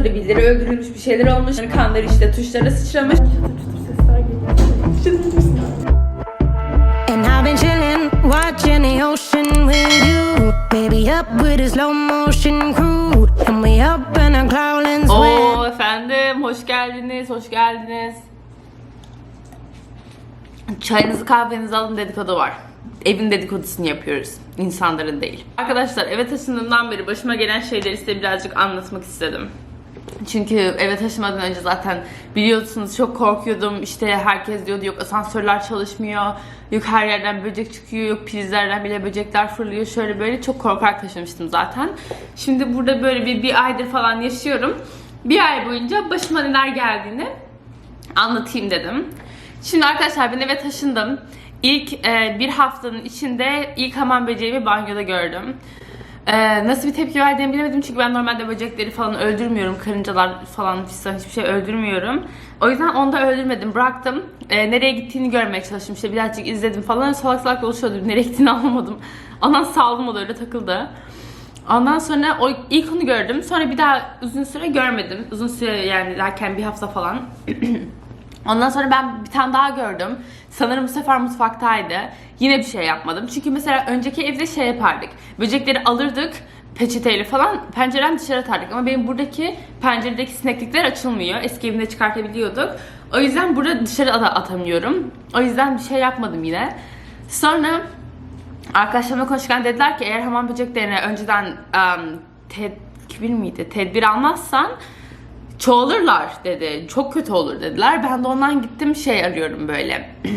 asansörde birileri öldürülmüş bir şeyler olmuş. Yani kanları işte tuşlara sıçramış. And I've been chillin', watching the ocean with you. Baby, up with a slow motion crew. And we up in our cloudlands where Oo efendim hoş geldiniz, hoş geldiniz. Çayınızı kahvenizi alın dedikodu var. Evin dedikodusunu yapıyoruz. insanların değil. Arkadaşlar eve taşındığımdan beri başıma gelen şeyleri size birazcık anlatmak istedim. Çünkü eve taşımadan önce zaten biliyorsunuz çok korkuyordum. İşte herkes diyordu yok asansörler çalışmıyor. Yok her yerden böcek çıkıyor. Yok prizlerden bile böcekler fırlıyor. Şöyle böyle çok korkarak taşımıştım zaten. Şimdi burada böyle bir, bir aydır falan yaşıyorum. Bir ay boyunca başıma neler geldiğini anlatayım dedim. Şimdi arkadaşlar ben eve taşındım. İlk e, bir haftanın içinde ilk hamam böceğimi banyoda gördüm. E, nasıl bir tepki verdiğimi bilemedim çünkü ben normalde böcekleri falan öldürmüyorum. Karıncalar falan fistan hiçbir şey öldürmüyorum. O yüzden onu da öldürmedim. Bıraktım. E, nereye gittiğini görmeye çalıştım. İşte birazcık izledim falan. Salak salak dolaşıyordu. Nereye gittiğini anlamadım. Ondan saldım o da öyle takıldı. Ondan sonra o ilk onu gördüm. Sonra bir daha uzun süre görmedim. Uzun süre yani derken bir hafta falan. Ondan sonra ben bir tane daha gördüm. Sanırım bu sefer mutfaktaydı. Yine bir şey yapmadım. Çünkü mesela önceki evde şey yapardık. Böcekleri alırdık peçeteyle falan pencereden dışarı atardık. Ama benim buradaki penceredeki sineklikler açılmıyor. Eski evimde çıkartabiliyorduk. O yüzden burada dışarı da atamıyorum. O yüzden bir şey yapmadım yine. Sonra arkadaşlarımla konuşurken dediler ki eğer hamam böceklerine önceden um, tedbir miydi? Tedbir almazsan çoğalırlar dedi. Çok kötü olur dediler. Ben de ondan gittim şey arıyorum böyle.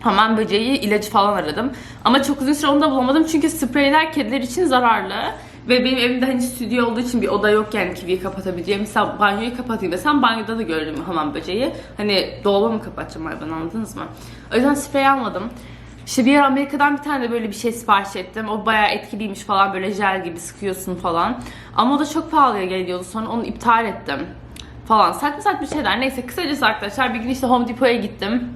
Hamam böceği ilacı falan aradım. Ama çok uzun süre onu da bulamadım. Çünkü spreyler kediler için zararlı. Ve benim evimde hani stüdyo olduğu için bir oda yok yani kiviyi kapatabileceğim. Mesela banyoyu kapatayım desem banyoda da gördüm hamam böceği. Hani dolaba mı kapatacağım hayvan anladınız mı? O yüzden sprey almadım. İşte bir yer Amerika'dan bir tane de böyle bir şey sipariş ettim. O bayağı etkiliymiş falan böyle jel gibi sıkıyorsun falan. Ama o da çok pahalıya geliyordu. Sonra onu iptal ettim falan. Saçma saçma şeyler. Neyse kısacası arkadaşlar bir gün işte Home Depot'a gittim.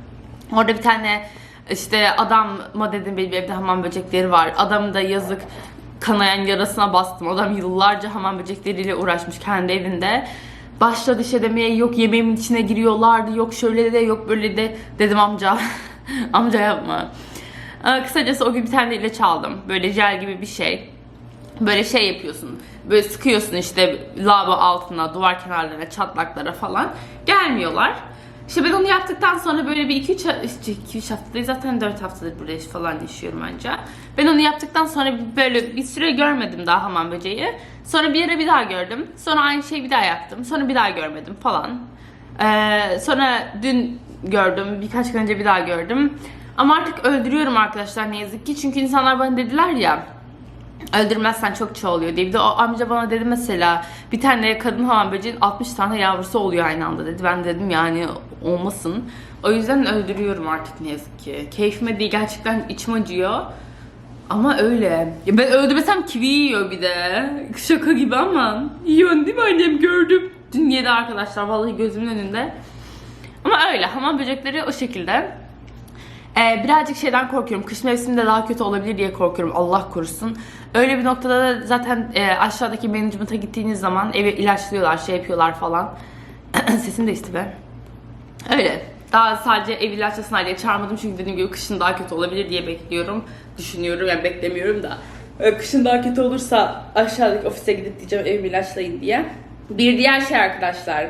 Orada bir tane işte adamma dedim benim evde hamam böcekleri var. Adam da yazık kanayan yarasına bastım. Adam yıllarca hamam böcekleriyle uğraşmış kendi evinde. Başladı işte demeye yok yemeğimin içine giriyorlardı. Yok şöyle de yok böyle de. Dedim amca. amca yapma. Ee, Kısacası o gün bir tane de ilaç aldım. Böyle jel gibi bir şey. Böyle şey yapıyorsun. Böyle sıkıyorsun işte lavabo altına, duvar kenarlarına, çatlaklara falan. Gelmiyorlar. İşte ben onu yaptıktan sonra böyle bir 2-3 işte 2-3 hafta değil zaten 4 haftadır burada falan yaşıyorum anca. Ben onu yaptıktan sonra böyle bir süre görmedim daha hamam böceği. Sonra bir yere bir daha gördüm. Sonra aynı şeyi bir daha yaptım. Sonra bir daha görmedim falan. Ee, sonra dün gördüm. Birkaç gün önce bir daha gördüm. Ama artık öldürüyorum arkadaşlar ne yazık ki. Çünkü insanlar bana dediler ya öldürmezsen çok çoğalıyor diye. Bir de o amca bana dedi mesela bir tane kadın hamam böceğin 60 tane yavrusu oluyor aynı anda dedi. Ben dedim yani olmasın. O yüzden öldürüyorum artık ne yazık ki. Keyfime değil gerçekten içim acıyor. Ama öyle. Ya ben öldürmesem kivi yiyor bir de. Şaka gibi ama. Yiyorsun değil mi annem gördüm. Dün yedi arkadaşlar vallahi gözümün önünde. Ama öyle hamam böcekleri o şekilde. Ee, birazcık şeyden korkuyorum. Kış mevsiminde daha kötü olabilir diye korkuyorum. Allah korusun. Öyle bir noktada da zaten e, aşağıdaki management'a gittiğiniz zaman evi ilaçlıyorlar, şey yapıyorlar falan. Sesim değişti be. Öyle. Daha sadece ev ilaçlasınlar diye çağırmadım çünkü dediğim gibi kışın daha kötü olabilir diye bekliyorum. Düşünüyorum yani beklemiyorum da. Ee, Kışın daha kötü olursa aşağıdaki ofise gidip diyeceğim evimi ilaçlayın diye. Bir diğer şey arkadaşlar.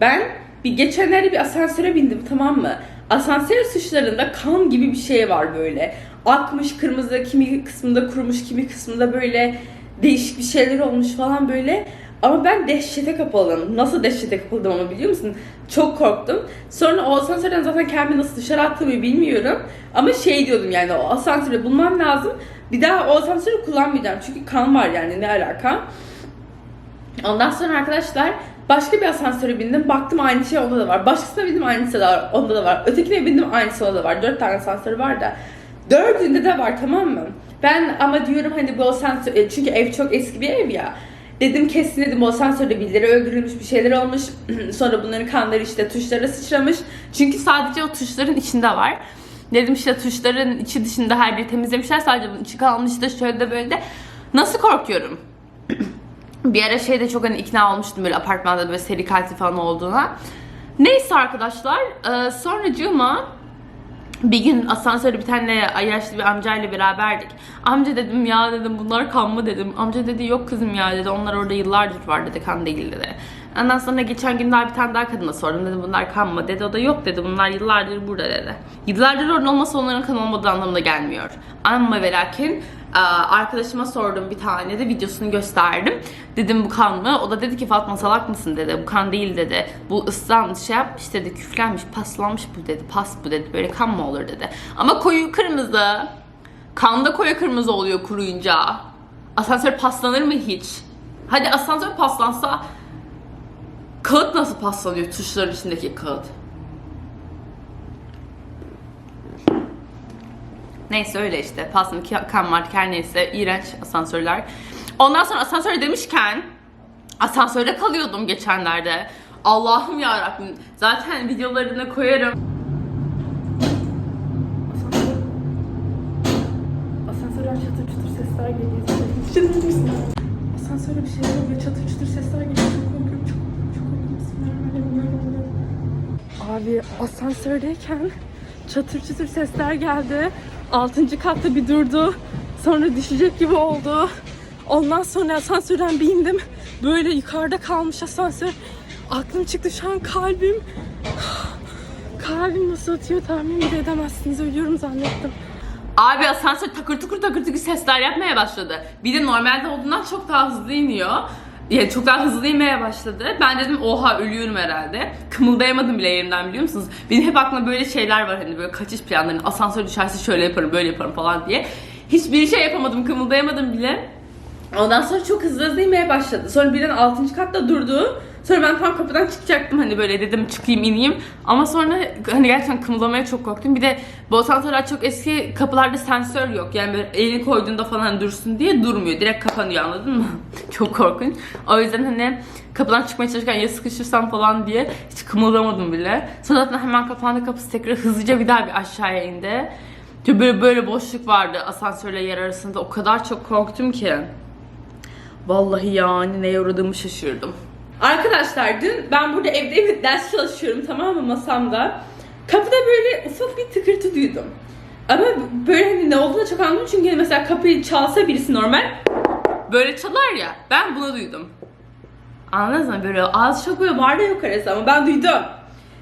Ben bir geçenlerde bir asansöre bindim tamam mı? Asansör suçlarında kan gibi bir şey var böyle. Akmış kırmızı, kimi kısmında kurumuş, kimi kısmında böyle değişik bir şeyler olmuş falan böyle. Ama ben dehşete kapıldım. Nasıl dehşete kapıldım ama biliyor musun? Çok korktum. Sonra o asansörden zaten kendimi nasıl dışarı attığımı bilmiyorum. Ama şey diyordum yani o asansörü bulmam lazım. Bir daha o asansörü kullanmayacağım. Çünkü kan var yani ne alaka. Ondan sonra arkadaşlar başka bir asansöre bindim. Baktım aynı şey onda da var. Başkasına bindim aynısı da var. Onda da var. Ötekine bindim aynısı onda da var. Dört tane asansör var da. Dördünde de var tamam mı? Ben ama diyorum hani bu asansör e, çünkü ev çok eski bir ev ya. Dedim kesin dedim o asansörde birileri öldürülmüş bir şeyler olmuş. Sonra bunların kanları işte tuşlara sıçramış. Çünkü sadece o tuşların içinde var. Dedim işte tuşların içi dışında her biri temizlemişler. Sadece bunun içi kalmış da şöyle de böyle de. Nasıl korkuyorum? Bir ara şeyde çok hani ikna olmuştum böyle apartmanda böyle seri katil falan olduğuna. Neyse arkadaşlar e, sonracığıma bir gün asansörde bir tane yaşlı bir amcayla beraberdik. Amca dedim ya dedim bunlar kan mı dedim. Amca dedi yok kızım ya dedi onlar orada yıllardır var dedi kan değil dedi. Ondan sonra geçen gün daha bir tane daha kadına sordum dedim bunlar kan mı dedi. O da yok dedi bunlar yıllardır burada dedi. Yıllardır orada olması onların kan olmadığı anlamına gelmiyor. Ama ve lakin arkadaşıma sordum bir tane de videosunu gösterdim. Dedim bu kan mı? O da dedi ki Fatma salak mısın dedi. Bu kan değil dedi. Bu ıslanmış şey yapmış dedi. Küflenmiş paslanmış bu dedi. Pas bu dedi. Böyle kan mı olur dedi. Ama koyu kırmızı. Kan da koyu kırmızı oluyor kuruyunca. Asansör paslanır mı hiç? Hadi asansör paslansa kağıt nasıl paslanıyor tuşların içindeki kağıt? Neyse öyle işte. Paslı kan mark her neyse. iğrenç asansörler. Ondan sonra asansör demişken asansörde kalıyordum geçenlerde. Allah'ım ya Rabbim. Zaten videolarını koyarım. Asansörden çatır çutur sesler geliyor. Çatır mısın? Asansörde bir şeyler oluyor. Çatır çutur sesler geliyor. Çok. Çok, çok korkuyorum. Bismillahirrahmanirrahim. Abi asansördeyken çatır çutur sesler geldi. Altıncı katta bir durdu. Sonra düşecek gibi oldu. Ondan sonra asansörden bir indim. Böyle yukarıda kalmış asansör. Aklım çıktı şu an kalbim. Kalbim nasıl atıyor tahmin bile edemezsiniz. Ölüyorum zannettim. Abi asansör takır tukur takır tukur sesler yapmaya başladı. Bir de normalde olduğundan çok daha hızlı iniyor. Yani çok daha hızlı inmeye başladı. Ben dedim oha ölüyorum herhalde. Kımıldayamadım bile yerimden biliyor musunuz? Benim hep aklımda böyle şeyler var hani böyle kaçış planları. Asansör düşerse şöyle yaparım böyle yaparım falan diye. Hiçbir şey yapamadım kımıldayamadım bile. Ondan sonra çok hızlı hızlı inmeye başladı. Sonra birden 6. katta durdu. Sonra ben tam kapıdan çıkacaktım hani böyle dedim çıkayım ineyim. Ama sonra hani gerçekten kımıldamaya çok korktum. Bir de bu asansörler çok eski kapılarda sensör yok. Yani böyle elini koyduğunda falan dursun diye durmuyor. Direkt kapanıyor anladın mı? çok korkunç. O yüzden hani kapıdan çıkmaya çalışırken ya sıkışırsam falan diye hiç kımıldamadım bile. Sonra zaten hemen kapandı kapısı tekrar hızlıca bir daha bir aşağıya indi. Böyle böyle boşluk vardı asansörle yer arasında. O kadar çok korktum ki. Vallahi yani neye uğradığımı şaşırdım. Arkadaşlar dün ben burada evde evet ders çalışıyorum tamam mı masamda. Kapıda böyle ufak bir tıkırtı duydum. Ama böyle hani ne olduğunu çok anlamadım çünkü hani mesela kapıyı çalsa birisi normal böyle çalar ya ben bunu duydum. Anladınız mı? Böyle ağız çok böyle var da yok arası ama ben duydum.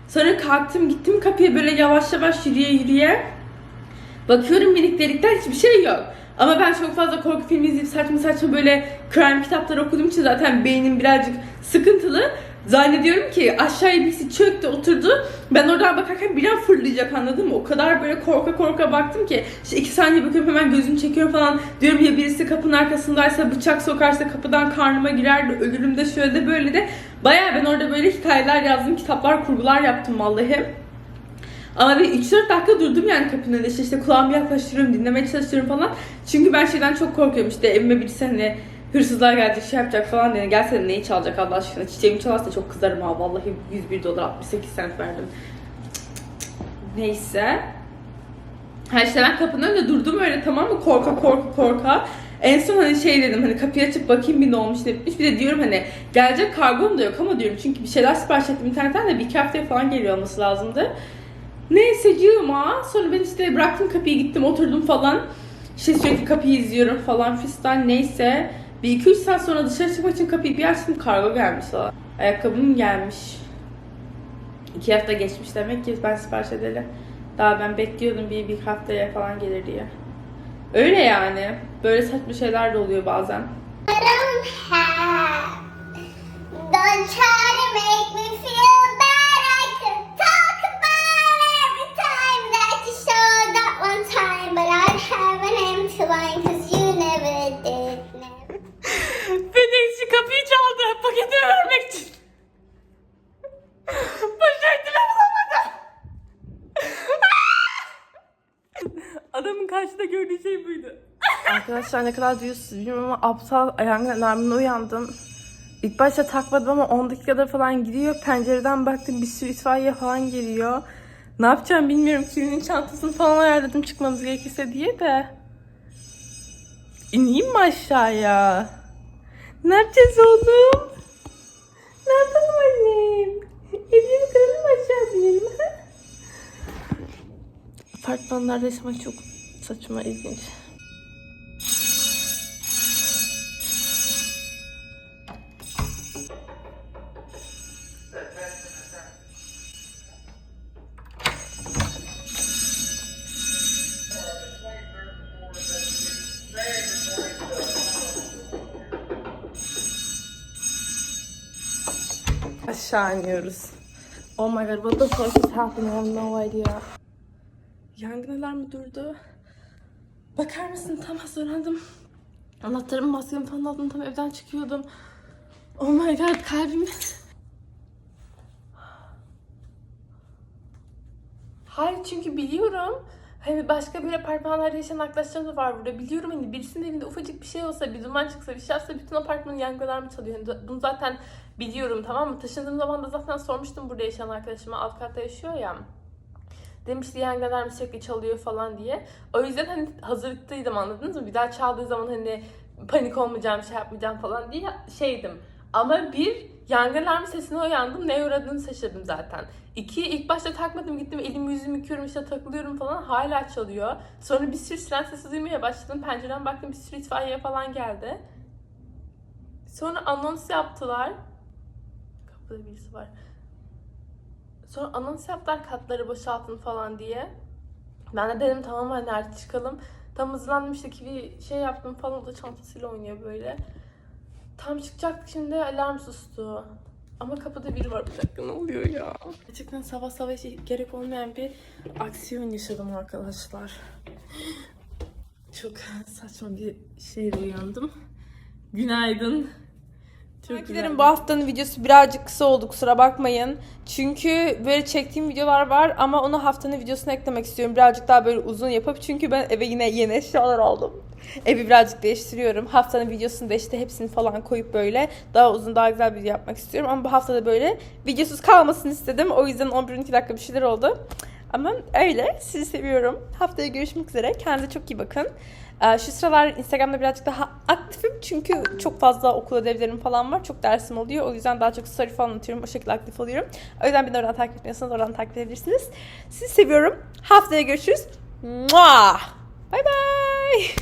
Sonra kalktım gittim kapıya böyle yavaş yavaş yürüye yürüye. Bakıyorum minik delikten hiçbir şey yok. Ama ben çok fazla korku filmi izleyip saçma saçma böyle crime kitapları okuduğum için zaten beynim birazcık sıkıntılı. Zannediyorum ki aşağıya birisi çöktü oturdu. Ben oradan bakarken bir an fırlayacak anladın mı? O kadar böyle korka korka baktım ki. İşte iki saniye bakıyorum hemen gözümü çekiyorum falan. Diyorum ya birisi kapının arkasındaysa bıçak sokarsa kapıdan karnıma girer de ölürüm de şöyle de böyle de. Baya ben orada böyle hikayeler yazdım, kitaplar, kurgular yaptım vallahi. Ama bir 3-4 dakika durdum yani kapının önünde işte, işte kulağımı yaklaştırıyorum, dinlemeye çalışıyorum falan. Çünkü ben şeyden çok korkuyorum işte evime birisi hani hırsızlar gelecek şey yapacak falan diye. Gelse de neyi çalacak Allah aşkına. Çiçeğimi çalarsa çok kızarım ha. Vallahi 101 dolar 68 cent verdim. Neyse. Ha işte ben kapının önünde durdum öyle tamam mı? Korka korka korka. En son hani şey dedim hani kapıyı açıp bakayım bir ne olmuş ne bitmiş. Bir de diyorum hani gelecek kargom da yok ama diyorum çünkü bir şeyler sipariş ettim internetten de bir iki haftaya falan geliyor olması lazımdı. Neyse yığma. Sonra ben işte bıraktım kapıyı gittim oturdum falan. İşte sürekli kapıyı izliyorum falan fistan neyse. Bir iki üç saat sonra dışarı çıkmak için kapıyı bir açtım kargo gelmiş falan. Ayakkabım gelmiş. İki hafta geçmiş demek ki ben sipariş edeli. Daha ben bekliyordum bir, bir haftaya falan gelir diye. Öyle yani. Böyle saçma şeyler de oluyor bazen. Don't have. Try to make line because you never did. Never. Fenekçi kapıyı çaldı paketi vermek için. Poşetini bulamadım. Adamın karşıda gördüğü şey buydu. Arkadaşlar ne kadar duyuyorsunuz bilmiyorum ama aptal ayağımın alarmına uyandım. İlk başta takmadım ama 10 dakikada falan gidiyor. Pencereden baktım bir sürü itfaiye falan geliyor. Ne yapacağım bilmiyorum. Kiminin çantasını falan ayarladım çıkmamız gerekirse diye de. İneyim mi aşağıya? Ne yapacağız oğlum? Ne yapalım annem? Evleri kıralım aşağı binelim. Apartmanlarda yaşamak çok saçma, ilginç. Aşağı. Oh my god, what the fuck is happening? I have no idea. Yangın alarmı durdu. Bakar mısın? Tam hazırlandım. Anahtarımı maskemi falan aldım. Tam evden çıkıyordum. Oh my god, kalbim... Hayır çünkü biliyorum. Hani başka bir apartmanlarda yaşayan arkadaşlarım da var burada. Biliyorum hani birisinin evinde ufacık bir şey olsa, bir duman çıksa, bir şey yapsa bütün apartmanın yangın alarmı çalıyor. Hani bunu zaten biliyorum tamam mı? Taşındığım zaman da zaten sormuştum burada yaşayan arkadaşıma. Alt katta yaşıyor ya. Demişti yangın alarmı sürekli çalıyor falan diye. O yüzden hani hazırlıklıydım anladınız mı? Bir daha çaldığı zaman hani panik olmayacağım, şey yapmayacağım falan diye şeydim. Ama bir yangın alarmı sesine uyandım. Ne uğradığını şaşırdım zaten. İki ilk başta takmadım gittim elimi yüzümü yıkıyorum işte takılıyorum falan hala çalıyor. Sonra bir sürü siren sesi duymaya başladım. Pencereden baktım bir sürü itfaiye falan geldi. Sonra anons yaptılar. Kapıda birisi var. Sonra anons yaptılar katları boşaltın falan diye. Ben de dedim tamam anne artık çıkalım. Tam hızlandım işte kivi şey yaptım falan o da çantasıyla oynuyor böyle. Tam çıkacaktık şimdi alarm sustu. Ama kapıda biri var. Bir dakika ne oluyor ya? Gerçekten sabah sabah hiç gerek olmayan bir aksiyon yaşadım arkadaşlar. Çok saçma bir şeyle uyandım. Günaydın. Takipçilerim bu haftanın videosu birazcık kısa oldu kusura bakmayın. Çünkü böyle çektiğim videolar var ama onu haftanın videosuna eklemek istiyorum. Birazcık daha böyle uzun yapıp çünkü ben eve yine yeni eşyalar aldım. Evi birazcık değiştiriyorum. Haftanın videosunu da işte hepsini falan koyup böyle daha uzun daha güzel bir video yapmak istiyorum. Ama bu haftada böyle videosuz kalmasını istedim. O yüzden 11-12 dakika bir şeyler oldu. Ama öyle. Sizi seviyorum. Haftaya görüşmek üzere. Kendinize çok iyi bakın. Ee, Şu sıralar Instagram'da birazcık daha aktifim çünkü çok fazla okul ödevlerim falan var. Çok dersim oluyor. O yüzden daha çok story falan atıyorum. O şekilde aktif oluyorum. O yüzden beni oradan takip etmiyorsanız oradan takip edebilirsiniz. Sizi seviyorum. Haftaya görüşürüz. Mua! Bye bye.